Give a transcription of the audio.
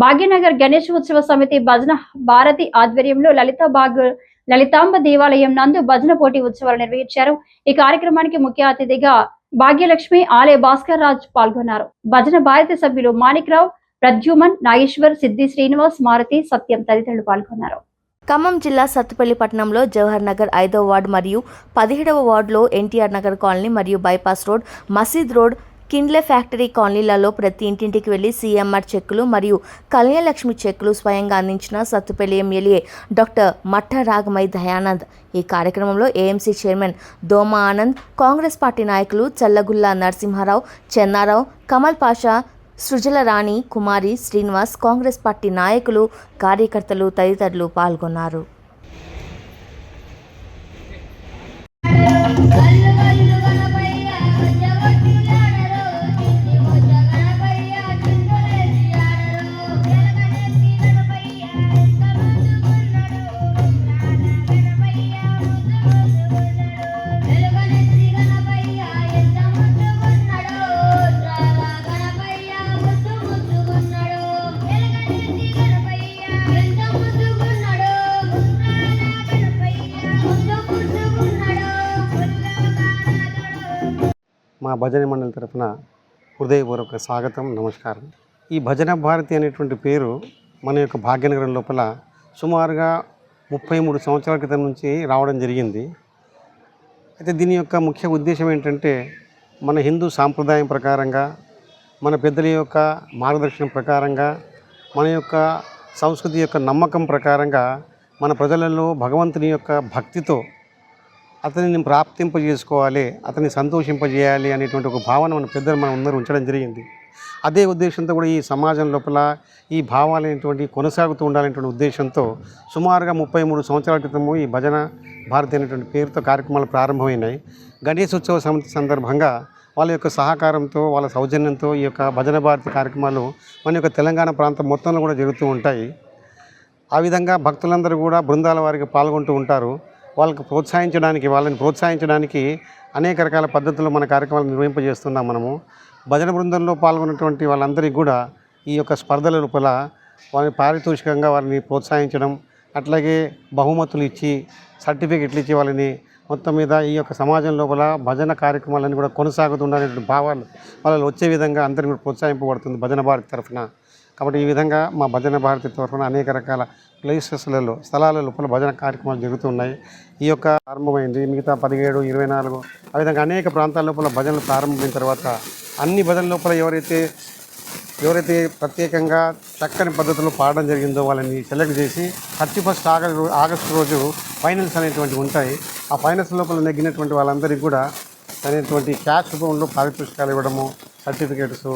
భాగ్యనగర్ గణేష్ ఉత్సవ సమితి భజన భారతి ఆధ్వర్యంలో లలిత బాగ్ లలితాంబ దేవాలయం నందు భజన పోటీ ఉత్సవాలు నిర్వహించారు. ఈ కార్యక్రమానికి ముఖ్య అతిథిగా భాగ్యలక్ష్మి ఆలయ భాస్కర్ రాజ్ పాల్గొన్నారు. భజన భారతి సభ్యులు మాణిక్రావు ప్రద్యుమన్ నాగేశ్వర్ సిద్ధి శ్రీనివాస్ మారుతి సత్యం తదితరులు పాల్గొన్నారు. ఖమ్మం జిల్లా సత్తుపల్లి పట్టణంలో జవహర్ నగర్ ఐదవ వార్డు మరియు పదిహేడవ వార్డులో ఎన్టీఆర్ నగర్ కాలనీ మరియు bypass road Masjid road Kindle factory కాలనీలలో ప్రతి ఇంటింటికి వెళ్ళి సీఎంఆర్ చెక్కులు మరియు కళ్యాణలక్ష్మి చెక్కులు స్వయంగా అందించిన సత్తుపల్లి ఎమ్మెల్యే డాక్టర్ మట్ట రాగమై దయానంద్. ఈ కార్యక్రమంలో AMC chairman Doma Anand Congress party నాయకులు చల్లగుల్లా నరసింహారావు చెన్నారావు కమల్ పాషా సృజల రాణి కుమారి శ్రీనివాస్ కాంగ్రెస్ పార్టీ నాయకులు కార్యకర్తలు తదితరులు పాల్గొన్నారు. మా భజన మండలి తరఫున హృదయపూర్వక స్వాగతం నమస్కారం. ఈ భజన భారతి అనేటువంటి పేరు మన యొక్క భాగ్యనగరం లోపల సుమారుగా ముప్పై మూడు సంవత్సరాల క్రితం నుంచి రావడం జరిగింది. అయితే దీని యొక్క ముఖ్య ఉద్దేశం ఏంటంటే మన హిందూ సాంప్రదాయం ప్రకారంగా మన పెద్దల యొక్క మార్గదర్శనం ప్రకారంగా మన యొక్క సంస్కృతి యొక్క నమ్మకం ప్రకారంగా మన ప్రజలలో భగవంతుని యొక్క భక్తితో అతనిని ప్రాప్తింపజేసుకోవాలి అతన్ని సంతోషింపజేయాలి అనేటువంటి ఒక భావన మన పెద్దలు మనం అందరూ ఉంచడం జరిగింది. అదే ఉద్దేశంతో కూడా ఈ సమాజం లోపల ఈ భావాలు అనేటువంటి కొనసాగుతూ ఉండాలనేటువంటి ఉద్దేశంతో సుమారుగా ముప్పై మూడు సంవత్సరాల క్రితము ఈ భజన భారతి అనేటువంటి పేరుతో కార్యక్రమాలు ప్రారంభమైనాయి. గణేశోత్సవ ఉత్సవ సమితి సందర్భంగా వాళ్ళ యొక్క సహకారంతో వాళ్ళ సౌజన్యంతో ఈ యొక్క భజన భారతి కార్యక్రమాలు మన యొక్క తెలంగాణ ప్రాంతం మొత్తంలో కూడా జరుగుతూ ఉంటాయి. ఆ విధంగా భక్తులందరూ కూడా బృందాల వారికి పాల్గొంటూ ఉంటారు. వాళ్ళకి ప్రోత్సహించడానికి వాళ్ళని ప్రోత్సహించడానికి అనేక రకాల పద్ధతుల్లో మన కార్యక్రమాలు నిర్వహింపజేస్తున్నాం మనము. భజన బృందంలో పాల్గొన్నటువంటి వాళ్ళందరికీ కూడా ఈ యొక్క స్పర్ధల లోపల వారిని పారితోషికంగా వారిని ప్రోత్సహించడం అట్లాగే బహుమతులు ఇచ్చి సర్టిఫికెట్లు ఇచ్చి వాళ్ళని మొత్తం మీద ఈ యొక్క సమాజం లోపల భజన కార్యక్రమాలన్నీ కూడా కొనసాగుతుండనేటువంటి భావాలు వాళ్ళలో వచ్చే విధంగా అందరినీ కూడా ప్రోత్సహింపబడుతుంది భజన భారతి తరఫున. కాబట్టి ఈ విధంగా మా భజన భారతి తరఫున అనేక రకాల ప్లేసెస్లలో స్థలాల లోపల భజన కార్యక్రమాలు జరుగుతున్నాయి. ఈ యొక్క ప్రారంభమైంది. మిగతా పదిహేడు ఇరవై నాలుగు ఆ విధంగా అనేక ప్రాంతాల లోపల భజనలు ప్రారంభమైన తర్వాత అన్ని భజన లోపల ఎవరైతే ఎవరైతే ప్రత్యేకంగా చక్కని పద్ధతిలో పాడడం జరిగిందో వాళ్ళని సెలెక్ట్ చేసి థర్టీ ఫస్ట్ ఆగస్టు ఆగస్టు రోజు ఫైనల్స్ అనేటువంటివి ఉంటాయి. ఆ ఫైనల్స్ లోపల నెగ్గినటువంటి వాళ్ళందరికీ కూడా అనేటువంటి క్యాష్ రూపంలో పారితోషికాలు ఇవ్వడము సర్టిఫికేట్స్